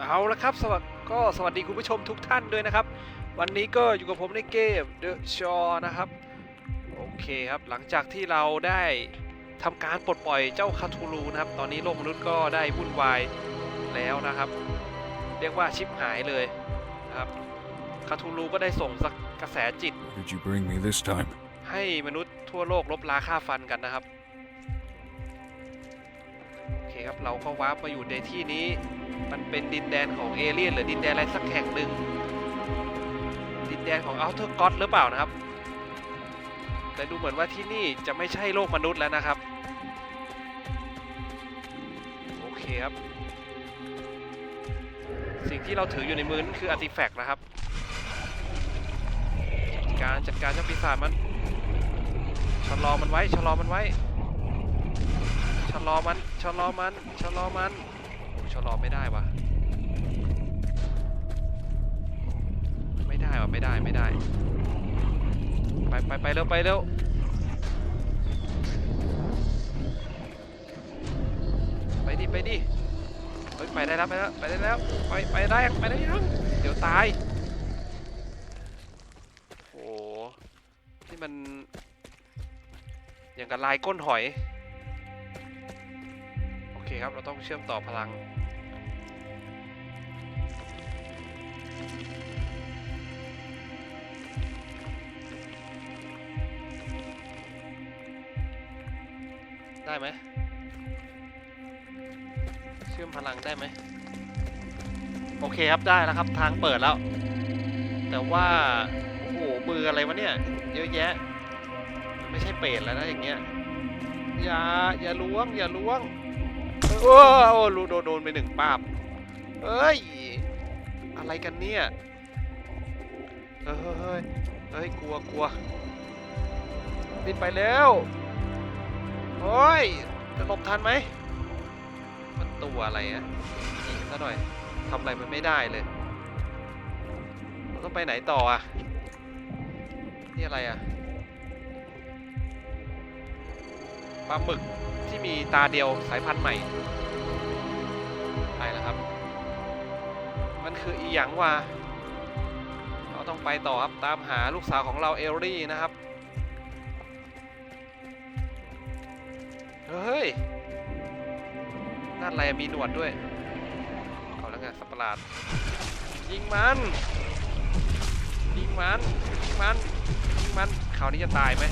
เอาละครับสวัสดีก็สวัสดีคุณผู้ชมทุกท่านด้วยนะครับ วันนี้ก็อยู่กับผมในเกม The Shore นะครับ โอเคครับหลังจากที่เราได้ทำการปลดปล่อยเจ้าคาทูลูนะครับ ตอนนี้โลกมนุษย์ก็ได้วุ่นวายแล้วนะครับ เรียกว่าชิปหายเลยนะครับคาทูลูก็ได้ส่งสักกระแสจิต What did you bring me this time? ให้มนุษย์ทั่วโลกลบราค่าฟันกันนะครับโอเคครับเราก็วาร์ปมาอยู่ในที่นี้ มันเป็นดินแดนของเอเลี่ยนหรือดินแดนอะไรสักแห่งหนึ่ง ดินแดนของอัลเทอร์ก็อตหรือเปล่านะครับ แต่ดูเหมือนว่าที่นี่จะไม่ใช่โลกมนุษย์แล้วนะครับ โอเคครับ สิ่งที่เราถืออยู่ในมือนั่นคืออาร์ติแฟกต์นะครับ การจัดการเจ้าปีศาจมัน ชะลอมันไว้ ชะลอมันไว้ ชะลอมัน ชะลอมัน ชะลอมัน ชะลอไม่ได้วะไม่ได้วะไม่ได้ไม่ได้ ไปไปไปเร็วไปเร็วไปดิไปดิเฮ้ยไปได้แล้วไปแล้วไปได้แล้วไปไปได้ยังไปได้ยังเดี๋ยวตายโอ้โหนี่มันอย่างกับลายก้นหอย โอเคครับ เราต้องเชื่อมต่อพลัง ได้ไหมเชื่อมพลังได้ไหมโอเคครับได้แล้วครับทางเปิดแล้ว แต่ว่าโอ้โหมืออะไรวะเนี่ยเยอะแยะ ไม่ใช่เป็ดแล้วนะอย่างเงี้ยอย่าอย่าล้วงอย่าล้วงโอ้โอ้รูโดนโดนไปหนึ่งปาบเอ้ยอะไรกันเนี่ยเฮ้ยเฮ้ยเฮ้ยกลัวกลัวรีบไปแล้ว โอ้ยจะหลบทันไหม มันตัวอะไรอะยิงซะหน่อยทำอะไรมันไม่ได้เลยเราต้องไปไหนต่ออะนี่อะไรอะปลาหมึกที่มีตาเดียวสายพันธุ์ใหม่ไปแล้วครับ มันคืออีหยังวะเราต้องไปต่อครับตามหาลูกสาวของเราเอลลี่นะครับ เฮ้ยนั่นอะไรมีหนวดด้วย เอาแล้วไงสัปะหลาด ยิงมัน ยิงมัน ยิงมัน ยิงมันคราวนี้จะตายไหม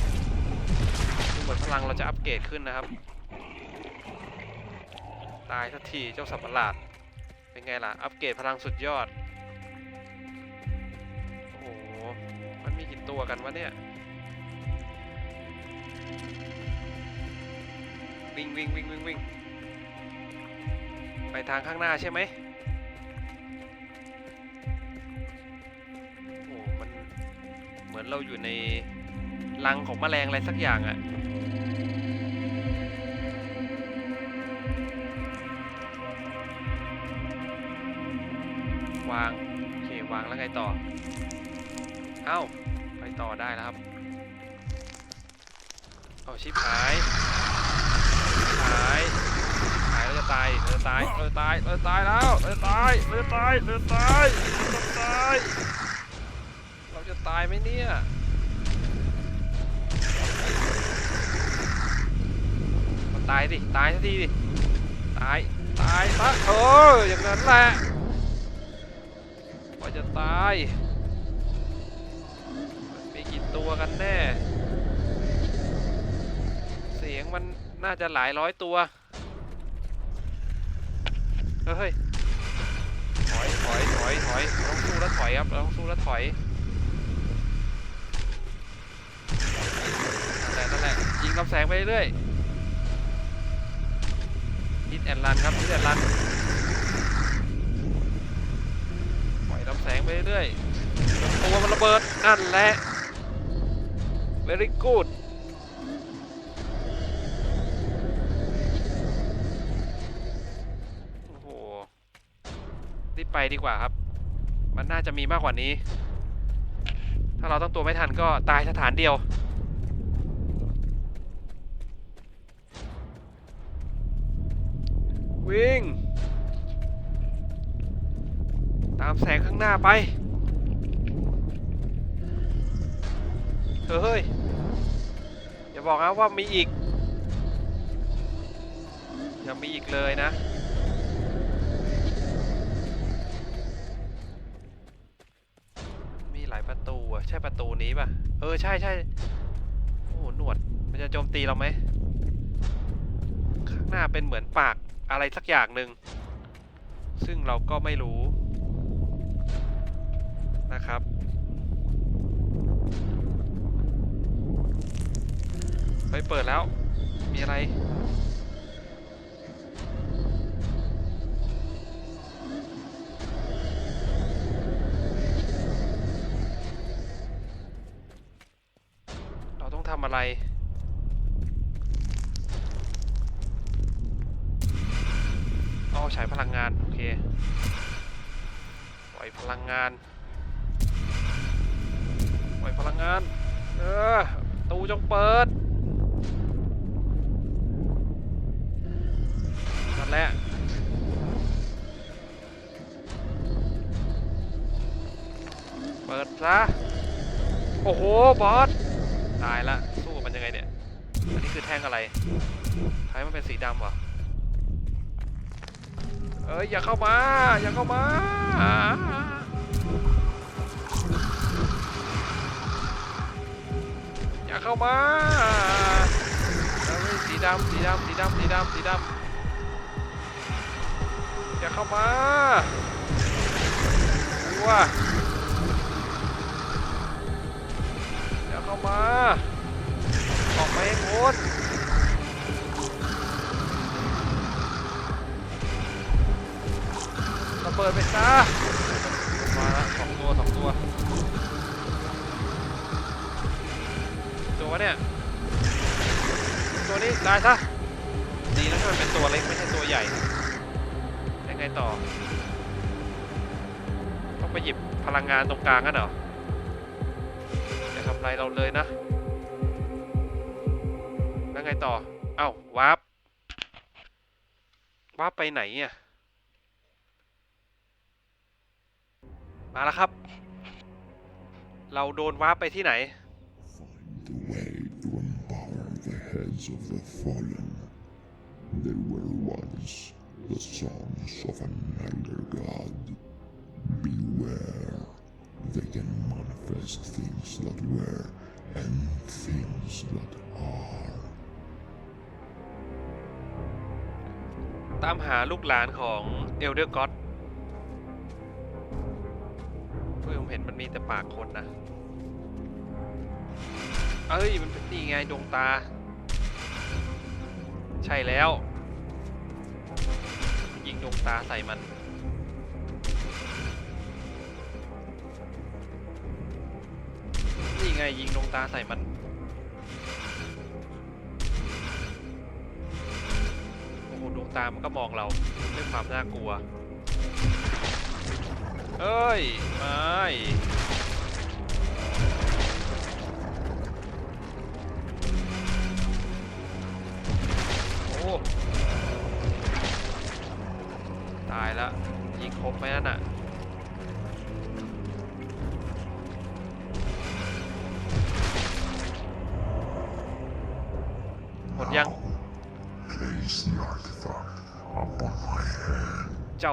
ดูเหมือนพลังเราจะอัปเกรดขึ้นนะครับ ตายสักทีเจ้าสัปะหลาด เป็นไงล่ะ อัปเกรดพลังสุดยอด โอ้โห มันมีกี่ตัวกันวะเนี่ย วิ่งวิ่งวิ่งวิ่งวิ่งไปทางข้างหน้าใช่ไหมโอ้มันเหมือนเราอยู่ในรังของแมลงอะไรสักอย่างอะวาง โอเค วางแล้วไงต่อ เอ้า ไปต่อได้แล้วครับ เอาชิปหาย หายหายเราจะ ตายเราจะตายเราจะตายเราจะตายแล้วเราจะตายเราจะตายเราจะตายเราจะตาย เราจะตายไหมเนี่ยมันตายดิตายสักทีดิตายตายซะเอออย่างนั้นแหละว่าจะตายมีกี่ตัวกันแน่ เสียงมันน่าจะหลายร้อยตัว เฮ้ยถอยถอยถอยถอยเราต้องสู้แล้วถอยครับเราต้องสู้แล้วถอยนั่นแหละนั่นแหละยิงลำแสงไปเรื่อยฮิตแอนลันครับฮิตแอนลันปล่อยลำแสงไปเรื่อยตัวมันระเบิดนั่นแหละ very good โอ้โห รีบไปดีกว่าครับ มันน่าจะมีมากกว่านี้ ถ้าเราต้องตัวไม่ทันก็ตายสถานเดียววิ่ง ตามแสงข้างหน้าไป เฮ้ย อย่าบอกนะว่ามีอีกยังมีอีกเลยนะ อะใช่ประตูนี้ป่ะ เออใช่ใช่โอ้โหหนวด มันจะโจมตีเราไหม ข้างหน้าเป็นเหมือนปากอะไรสักอย่างหนึ่ง ซึ่งเราก็ไม่รู้ นะครับ เฮ้ย เปิดแล้ว มีอะไรำอะไรอ๋อใช้พลังงาน โอเค ปล่อยพลังงาน ปล่อยพลังงาน เออตูจงเปิด นั่นแหละเปิดซะ โอ้โห บอส ตายละสู้กับมันยังไงเนี่ย อันนี้คือแท่งอะไรท้ายมันเป็นสีดำเหรอ เอ้ยอย่าเข้ามา อย่าเข้ามา อย่าเข้ามาเอ้ยสีดำสีดำสีดำสีดำสีดำอย่าเข้ามาว่าามา ออกไปให้พ้นระเบิดไปซะมาละสองตัวสองตัวตัวเนี่ยตัวนี้ตายซะดีนะที่มันเป็นตัวเล็กไม่ใช่ตัวใหญ่ยังไงต่อ ต้องไปหยิบพลังงานตรงกลางกันเหรอ อะไรเราเลยนะ แล้วไงต่อ เอา้าวาร์ปวาร์ปไปไหนอะ มาแล้วครับ เราโดนวาร์ปไปที่ไหน The songs of an elder god. Beware. They can manifest things that were and things that are. ตามหาลูกหลานของเอลเดอร์ก็อดเพื่อผมเห็นมันมีแต่ปากคนนะ เอ้ย มันเป็นนี่ไงดวงตา ใช่แล้ว ยิงดวงตาใส่มัน งยิงดวงตาใส่มัน โอ้โหดวงตามันก็มองเราด้วยความน่ากลัว เอ้ย ไม่ตายแล้วยิงครบไหมนั่นน่ะ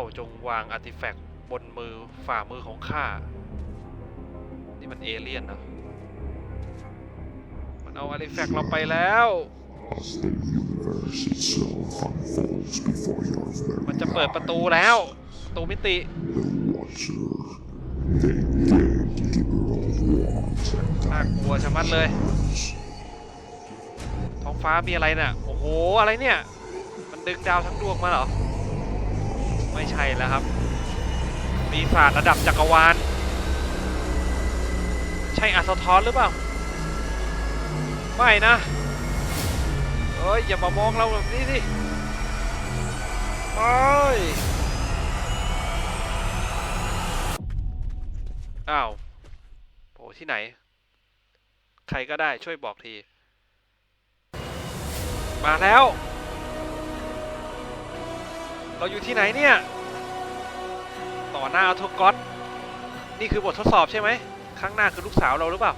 าจงวางอาร์ติแฟกต์บนมือฝ่ามือของข้า นี่มันเอเลี่ยนเหรอมันเอาอาร์ติแฟกต์เราไปแล้ว มันจะเปิดประตูแล้ว ประตูมิติ น่ากลัวชะมัดเลย ท้องฟ้ามีอะไรน่ะ โอ้โห อะไรเนี่ย มันดึงดาวทั้งดวงมาเหรอ ไม่ใช่แล้วครับ ปีศาจระดับจักรวาล ใช่อาสทอนหรือเปล่า ไม่นะเอ้ย อย่ามามองเราแบบนี้สิไม่อ้าวโผที่ไหน ใครก็ได้ช่วยบอกที มาแล้ว เราอยู่ที่ไหนเนี่ย ต่อหน้าอัลโทกอตนี่คือบททดสอบใช่ไหมข้างหน้าคือลูกสาวเราหรือเปล่า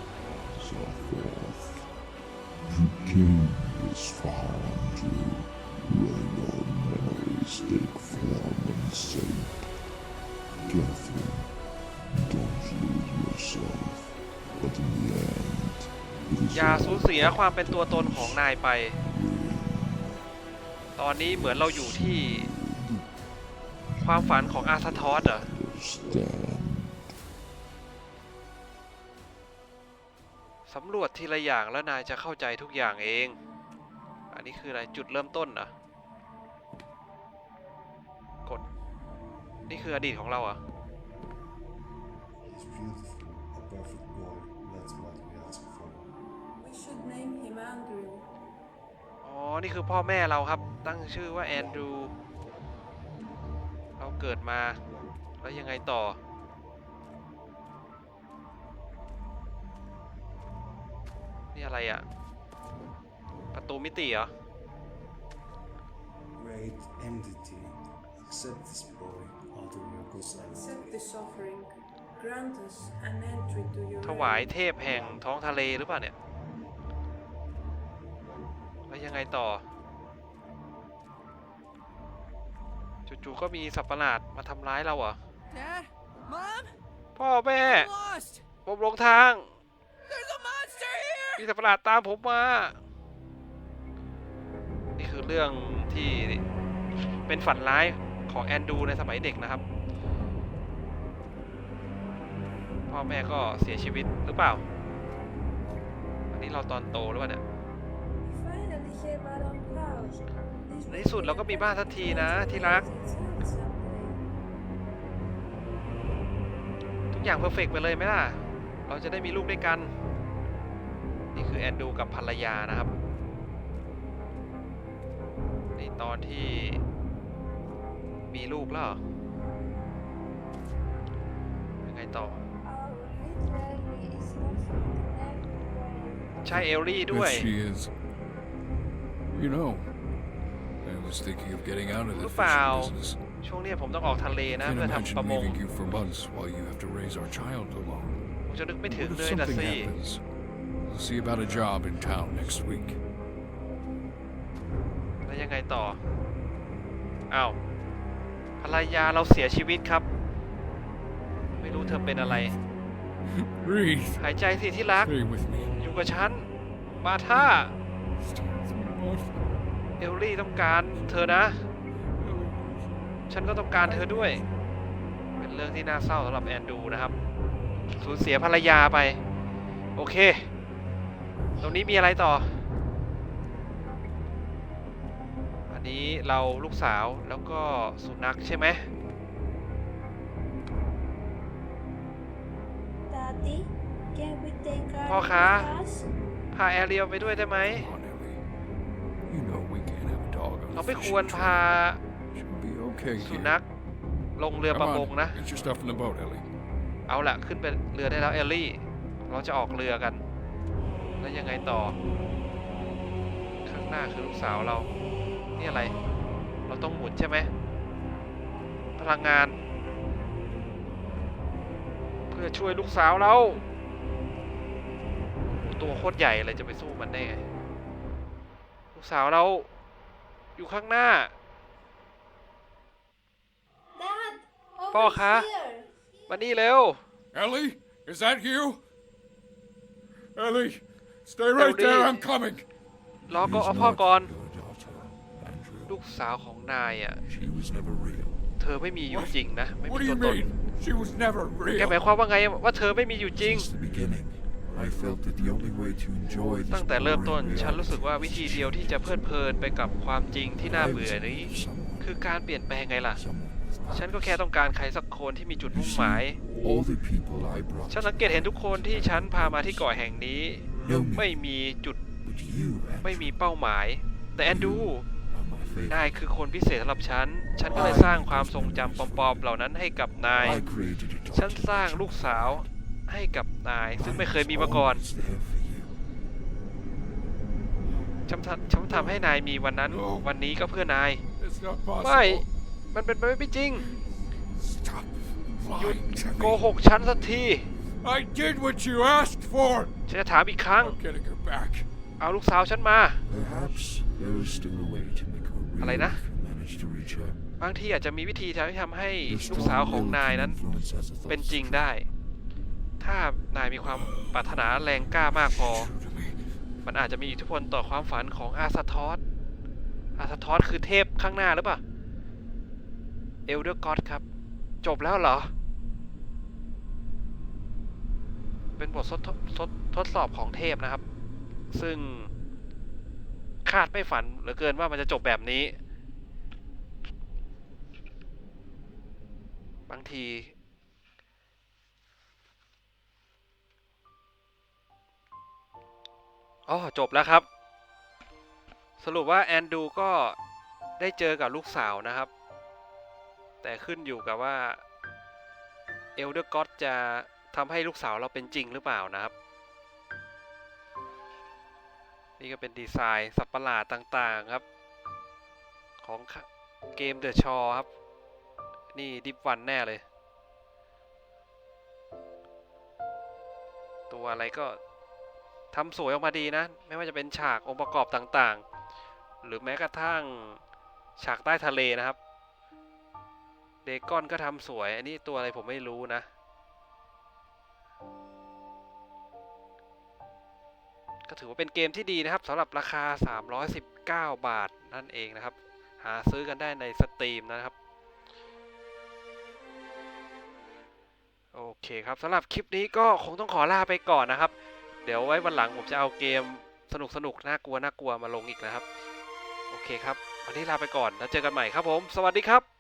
Catherine, don't lose yourself. But in the end, อย่าสูญเสียความเป็นตัวตนของนายไป ตอนนี้เหมือนเราอยู่ที่ ความฝันของอาร์ธทอสเหรอ understand. สำรวจทีละอย่างแล้วนายจะเข้าใจทุกอย่างเอง อันนี้คืออะไรจุดเริ่มต้นเหรอกด นี่คืออดีตของเราเหรอะ He's beautiful, a perfect boy. That's what we ask for. We should name him Andrew. อ๋อ นี่คือพ่อแม่เราครับ ตั้งชื่อว่าแอนดรู เราเกิดมาแล้วยังไงต่อ นี่อะไรอะ่ะ ประตูมิติเหรอ Great entity, accept this boy out of your cosine. Accept this offering. Grant us an entry to your ถวาย realm. เทพแห่งท้องทะเลหรือเปล่าเนี่ย แล้วยังไงต่อ จู่ๆก็มีสัตว์ประหลาดมาทำร้ายเราเหรอ Dad? Mom? พ่อแม่ I'm lost! ผมหลงทาง There's a monster here! มีสัตว์ประหลาดตามผมมา นี่คือเรื่องที่เป็นฝันร้ายของแอนดูในสมัยเด็กนะครับ พ่อแม่ก็เสียชีวิตหรือเปล่า อันนี้เราตอนโตหรือเปล่าเนี่ย Finally have our own house. ในที่สุดเราก็มีบ้านสักทีนะที่รัก ทุกอย่างเพอร์เฟกไปเลยไหมล่ะ เราจะได้มีลูกด้วยกัน นี่คือแอนดูกับภรรยานะครับ ในตอนที่มีลูกแล้วเหรอยังไงต่อ ใช่เอลลี่ด้วย You know, was thinking of getting out of the Lúc vào. fishing business. ช่วงเนี้ยผมต้องออกทะเลนะ Can't เพื่อทำ imagine ประมง leaving you for months while you have to raise our child alone. ผมจะนึกไม่ถึง What เล if ยนะ something สิ happens? We'll see about a job in town next week. แล้วยังไงต่ออ้าวภรรยาเราเสียชีวิตครับ ไม่รู้เธอเป็นอะไร Breathe. หายใจสิที่รัก Stay with me. อยู่กับฉัน มาท่า Stay with me, Martha. เอลลี่ต้องการเธอนะ ฉันก็ต้องการเธอด้วย เป็นเรื่องที่น่าเศร้าสำหรับแอนดูนะครับ สูญเสียภรรยาไป โอเค ตรงนี้มีอะไรต่อ อันนี้เราลูกสาวแล้วก็สุนัขใช่ไหม Daddy, can we take our พ่อคะ with us? พาแอเรียลไปด้วยได้ไหม เรา a ไม่ควร fishing พา trip. She'll be okay สุ here. นัขลงเรือประ Come มง on, นะ get your stuff in the boat, Ellie. เอาละขึ้นไปเรือได้แล้วเอลลี่ เราจะออกเรือกัน แล้วยังไงต่อ ข้างหน้าคือลูกสาวเรา นี่อะไร เราต้องหมุนใช่ไหม พลังงาน เพื่อช่วยลูกสาวเรา ตัวโคตรใหญ่เลยจะไปสู้มันได้ไง ลูกสาวเรา อยู่ข้างหน้า Dad, over พ่อคะ here. มานี่เร็ว Ellie, is that you? Ellie, stay right there. Ellie. I'm coming. รอก็เอาพ่อก่อน Your daughter, Andrew. ลูกสาวของนายอะ She was never real. เธอไม่มีอยู่จริงนะ ไม่ What มี do ตัว you ตน mean? She was never แกหมาย real. ความว่าไงว่าเธอไม่มีอยู่จริง Since the beginning, I felt that the only way to enjoy this ตั้งแต่เริ่มต้น boring ฉันรู้สึกว่าวิธีเดียวที่จะเพลิดเพลินไปกับความจริงที่น่า reality, เบื่อนี้ I was someone, คือการเปลี่ยนแปลงไงล่ะ someone with ฉัน power. ก็แค่ต้องการใครสักคนที่มีจุด You มุ่งหมาย see, all the people I brought ฉันสังเกตเห็นทุกคนที่ฉันพามาที่เกาะแห่งนี้ know ไม่ me, มีจุด but you, ไม่ Andrew, มีเป้าหมาย แต่แอนดู are my favorite. นายคือคนพิเศษสำหรับฉัน ฉันก็เลยสร้างความทรงจำปลอมๆเหล่านั้นให้กับนาย I created a ฉัน daughter. สร้างลูกสาว ให้กับนาย ซึ่ง I ไม่เคย was มีมาก่อน always there for you. ฉันทำฉันทำให้นายมีวันนั้น วันนี้ก็เพื่อนาย It's not ไม่ possible. มันเป็นไปไม่จริง Stop lying to โก me. หกฉันสักที I did what you asked for. ฉันจะถามอีกครั้ง I'm getting her back. เอาลูกสาวฉันมา Perhaps there is still a way to make her real อะไรนะ if you manage to reach her. บางทีอาจจะมีวิธีทำให้ทำให้ The ลูกสาว strong ของ will นาย can นั้น influence as a เป็น thought จริง system. ได้ ถ้านายมีความปรารถนาแรงกล้ามากพอ มันอาจจะมีอิทธิพลต่อความฝันของอาสทอสอาสทอสคือเทพข้างหน้าหรือเปล่า เอลเดอร์กอดครับ จบแล้วเหรอ เป็นบททดทดทดสอบของเทพนะครับ ซึ่งคาดไม่ฝันเหลือเกินว่ามันจะจบแบบนี้ บางที อ๋อจบแล้วครับ สรุปว่าแอนดูก็ได้เจอกับลูกสาวนะครับ แต่ขึ้นอยู่กับว่าเอลเดอร์ก็อตจะทำให้ลูกสาวเราเป็นจริงหรือเปล่านะครับ นี่ก็เป็นดีไซน์สัตว์ประหลาดต่างๆครับ ของเกมเดอะชอครับ นี่ดิฟวันแน่เลย ตัวอะไรก็ ทำสวยออกมาดีนะ ไม่ว่าจะเป็นฉากองค์ประกอบต่างๆ หรือแม้กระทั่งฉากใต้ทะเลนะครับ เดกอนก็ทำสวย อันนี้ตัวอะไรผมไม่รู้นะ ก็ถือว่าเป็นเกมที่ดีนะครับสำหรับราคา 319 บาทนั่นเองนะครับ หาซื้อกันได้ในสตรีมนะครับโอเคครับสำหรับคลิปนี้ก็คงต้องขอลาไปก่อนนะครับ เดี๋ยวไว้วันหลังผมจะเอาเกมสนุกสนุกน่ากลัวน่ากลัวมาลงอีกนะครับ โอเคครับ วันนี้ลาไปก่อนแล้วเจอกันใหม่ครับผม สวัสดีครับ